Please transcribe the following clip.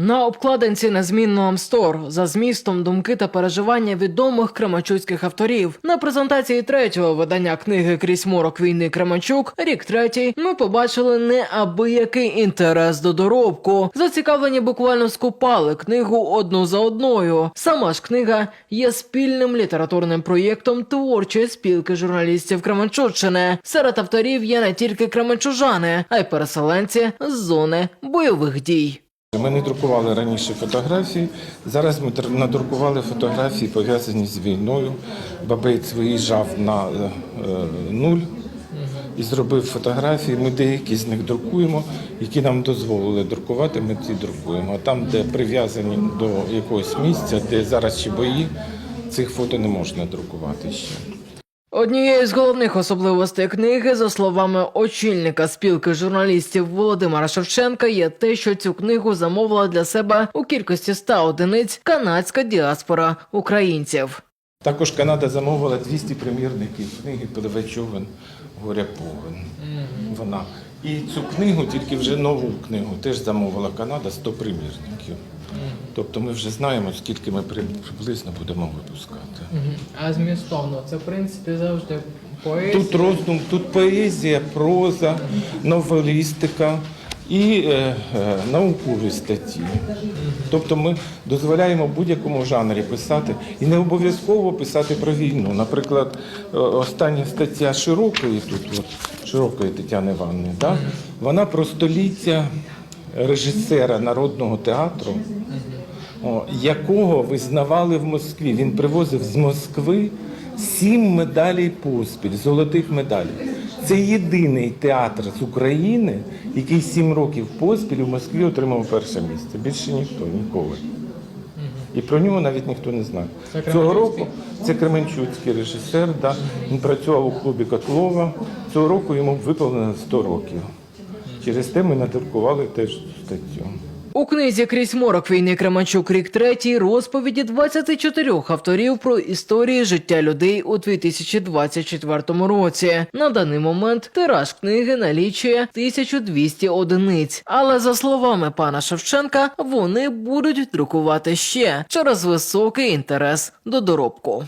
На обкладинці незмінно Амстор за змістом думки та переживання відомих кременчуцьких авторів. На презентації третього видання книги Крізь морок війни Кременчук, рік третій, ми побачили неабиякий інтерес до доробку. Зацікавлені буквально скупали книгу одну за одною. Сама ж книга є спільним літературним проєктом творчої спілки журналістів Кременчуччини. Серед авторів є не тільки кременчужани, а й переселенці з зони бойових дій. Ми не друкували раніше фотографії. Зараз ми надрукували фотографії, пов'язані з війною. Бабець виїжджав на е, е, нуль і зробив фотографії. Ми деякі з них друкуємо, які нам дозволили друкувати. Ми ці друкуємо. А там, де прив'язані до якогось місця, де зараз ще бої, цих фото не можна друкувати ще. Однією з головних особливостей книги, за словами очільника спілки журналістів Володимира Шевченка, є те, що цю книгу замовила для себе у кількості 100 одиниць канадська діаспора українців. Також Канада замовила 200 примірників книги «Пливе човен, горя повен. Вона. І цю книгу, тільки вже нову книгу, теж замовила Канада 100 примірників. Тобто ми вже знаємо, скільки ми приблизно будемо випускати. А змістовно, це в принципі завжди Тут роздум, тут поезія, проза, новелістика і е, е, наукові статті. Тобто ми дозволяємо будь-якому жанрі писати і не обов'язково писати про війну. Наприклад, остання стаття Широкої, тут от, Широкої Тетяни Івановни, да? вона про століття режисера народного театру, якого визнавали в Москві. Він привозив з Москви сім медалей поспіль, золотих медалей. Це єдиний театр з України, який сім років поспіль у Москві отримав перше місце. Більше ніхто ніколи. І про нього навіть ніхто не знає. Цього року це Кременчуцький режисер. Да, він працював у клубі Котлова. Цього року йому виповнено 100 років. Через те ми надрукували теж статтю. У книзі Крізь морок війни Кременчук рік третій розповіді 24 авторів про історії життя людей у 2024 році. На даний момент тираж книги налічує 1200 одиниць. Але за словами пана Шевченка, вони будуть друкувати ще через високий інтерес до доробку.